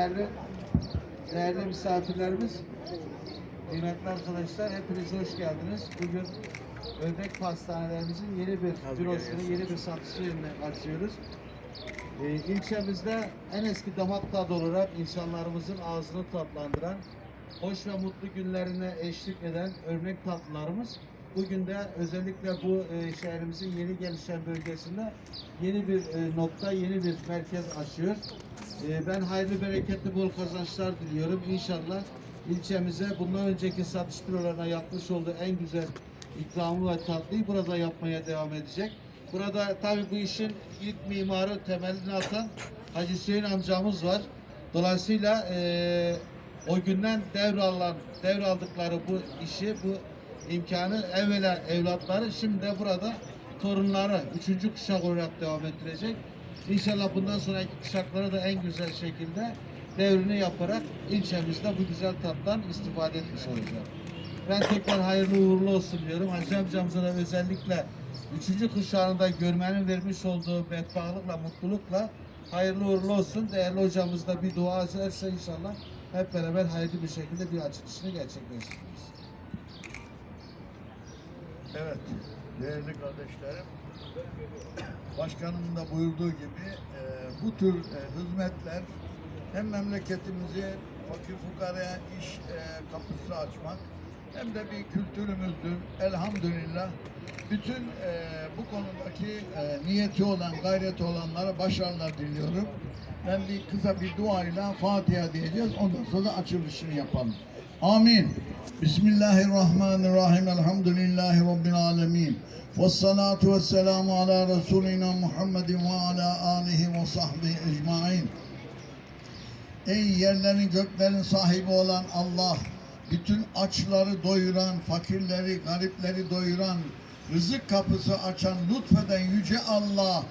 değerli değerli misafirlerimiz, kıymetli arkadaşlar hepiniz hoş geldiniz. Bugün Ördek Pastanelerimizin yeni bir bürosunu, yeni bir satış yerini açıyoruz. Ee, ilçemizde en eski damak tadı olarak insanlarımızın ağzını tatlandıran, hoş ve mutlu günlerine eşlik eden örnek tatlılarımız bugün de özellikle bu e, şehrimizin yeni gelişen bölgesinde yeni bir e, nokta, yeni bir merkez açıyor. E, ben hayırlı, bereketli, bol kazançlar diliyorum. İnşallah ilçemize bundan önceki satış bürolarına yapmış olduğu en güzel ikramı ve tatlıyı burada yapmaya devam edecek. Burada tabii bu işin ilk mimarı temelini atan Hacı Hüseyin amcamız var. Dolayısıyla eee, o günden devralan, devraldıkları bu işi, bu imkanı evvela evlatları şimdi de burada torunları üçüncü kuşak olarak devam ettirecek. İnşallah bundan sonraki kuşaklara da en güzel şekilde devrini yaparak ilçemizde bu güzel tattan istifade etmiş olacak. Ben tekrar hayırlı uğurlu olsun diyorum. Hacı amcamıza da özellikle üçüncü kuşağında görmenin vermiş olduğu bedbahtlıkla, mutlulukla hayırlı uğurlu olsun. Değerli hocamız da bir dua ederse inşallah hep beraber hayırlı bir şekilde bir açılışını gerçekleştiririz. Evet, değerli kardeşlerim, başkanımın da buyurduğu gibi e, bu tür e, hizmetler hem memleketimizi fakir fukaraya iş e, kapısı açmak hem de bir kültürümüzdür. Elhamdülillah bütün e, bu konudaki e, niyeti olan, gayreti olanlara başarılar diliyorum. Ben bir kısa bir duayla Fatiha diyeceğiz. Ondan sonra açılışını yapalım. Amin. Bismillahirrahmanirrahim. Elhamdülillahi Rabbil alemin. Ve salatu ve selamu ala Resulina Muhammedin ve ala alihi ve sahbihi ecmain. Ey yerlerin göklerin sahibi olan Allah, bütün açları doyuran, fakirleri, garipleri doyuran, rızık kapısı açan, lütfeden yüce Allah.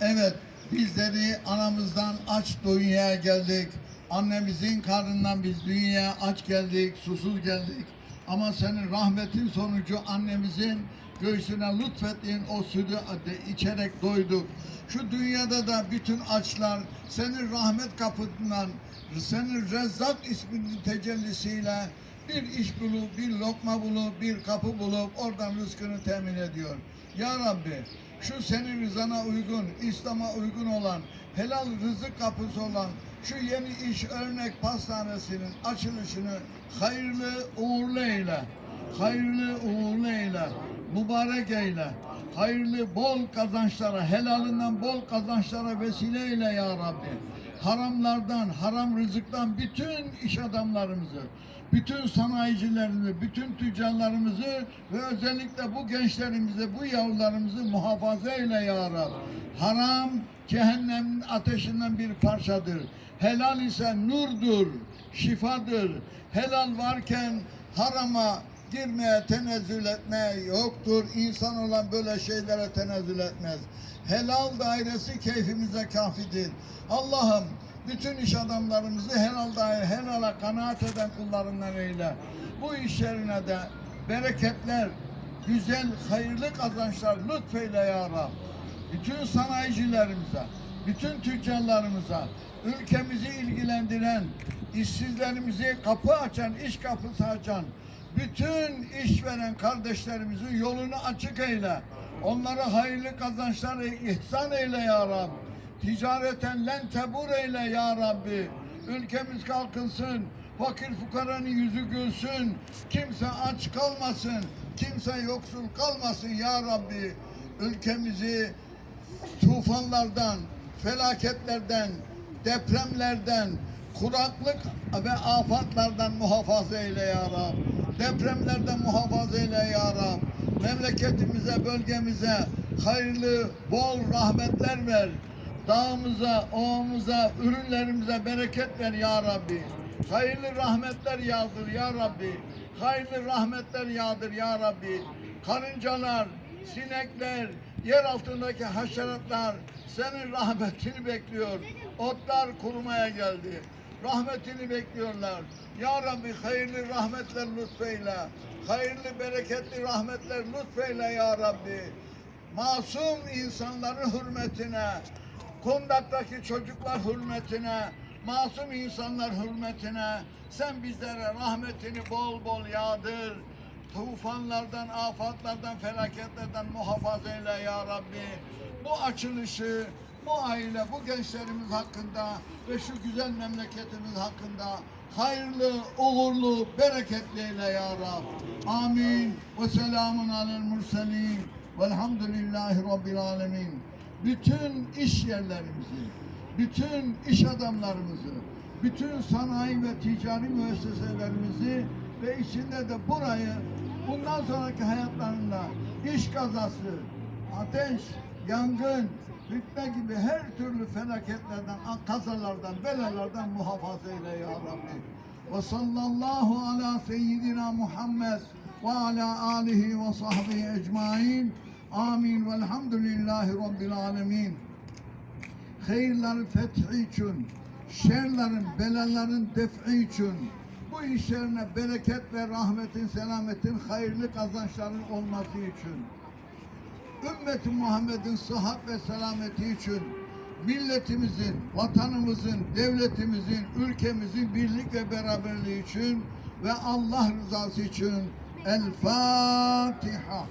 Evet, bizleri anamızdan aç dünyaya geldik. Annemizin karnından biz dünyaya aç geldik, susuz geldik. Ama senin rahmetin sonucu annemizin göğsüne lütfettiğin o sütü içerek doyduk. Şu dünyada da bütün açlar senin rahmet kapından, senin Rezzak isminin tecellisiyle bir iş bulup, bir lokma bulup, bir kapı bulup oradan rızkını temin ediyor. Ya Rabbi şu senin rızana uygun, İslam'a uygun olan, helal rızık kapısı olan şu yeni iş örnek pastanesinin açılışını hayırlı uğurlu eyle. Hayırlı uğurlu eyle. Mübarek eyle. Hayırlı bol kazançlara, helalinden bol kazançlara vesile eyle ya Rabbi haramlardan, haram rızıktan bütün iş adamlarımızı, bütün sanayicilerimizi, bütün tüccarlarımızı ve özellikle bu gençlerimizi, bu yavrularımızı muhafaza eyle ya Rab. Haram cehennemin ateşinden bir parçadır. Helal ise nurdur, şifadır. Helal varken harama girmeye tenezzül etme yoktur. İnsan olan böyle şeylere tenezzül etmez. Helal dairesi keyfimize kafidir. Allah'ım bütün iş adamlarımızı helal daire, helala kanaat eden kullarından eyle. Bu işlerine de bereketler, güzel, hayırlı kazançlar lütfeyle ya Rab. Bütün sanayicilerimize, bütün tüccarlarımıza, ülkemizi ilgilendiren, işsizlerimizi kapı açan, iş kapısı açan, bütün işveren kardeşlerimizin yolunu açık eyle. Onlara hayırlı kazançları ihsan eyle ya Rab. Ticareten len eyle ya Rabbi. Ülkemiz kalkınsın. Fakir fukaranın yüzü gülsün. Kimse aç kalmasın. Kimse yoksul kalmasın ya Rabbi. Ülkemizi tufanlardan, felaketlerden, depremlerden, kuraklık ve afatlardan muhafaza eyle ya Rab. Depremlerden muhafaza eyle ya Rab. Memleketimize, bölgemize hayırlı, bol rahmetler ver. Dağımıza, ovamıza, ürünlerimize bereket ver ya Rabbi. Hayırlı rahmetler yağdır ya Rabbi. Hayırlı rahmetler yağdır ya Rabbi. Karıncalar, sinekler, yer altındaki haşeratlar senin rahmetini bekliyor. Otlar kurumaya geldi. Rahmetini bekliyorlar. Ya Rabbi hayırlı rahmetler lütfeyle. Hayırlı bereketli rahmetler lütfeyle ya Rabbi. Masum insanların hürmetine, Kundak'taki çocuklar hürmetine, masum insanlar hürmetine sen bizlere rahmetini bol bol yağdır. Tufanlardan, afatlardan, felaketlerden muhafaza eyle ya Rabbi. Bu açılışı, bu aile, bu gençlerimiz hakkında ve şu güzel memleketimiz hakkında hayırlı, uğurlu, bereketli eyle ya Rab. Amin. Ve selamun alel murselin. Velhamdülillahi Rabbil alemin. Bütün iş yerlerimizi, bütün iş adamlarımızı, bütün sanayi ve ticari müesseselerimizi ve içinde de burayı bundan sonraki hayatlarında iş kazası, ateş, yangın, fitne gibi her türlü felaketlerden, kazalardan, belalardan muhafaza eyle ya Rabbi. Ve sallallahu ala seyyidina Muhammed ve ala alihi ve sahbihi ecmain. Amin. Velhamdülillahi Rabbil alemin. Hayırların fethi için, şerlerin, belaların defi için, bu işlerine bereket ve rahmetin, selametin, hayırlı kazançların olması için, ümmeti Muhammed'in sıhhat ve selameti için, milletimizin, vatanımızın, devletimizin, ülkemizin birlik ve beraberliği için ve Allah rızası için El Fatiha.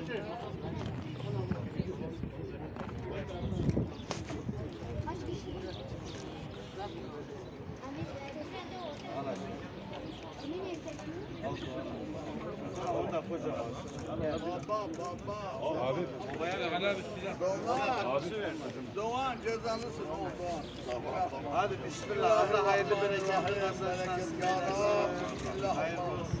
Kaç kişi? Kimin evde? Baba, baba. Abi. Doğan. Doğan cezalısın. Doğan. Hadi bismillah. Allah hayırlı bereketli Hayırlı kazançlar bereket ya Rabbi. Hayırlı olsun.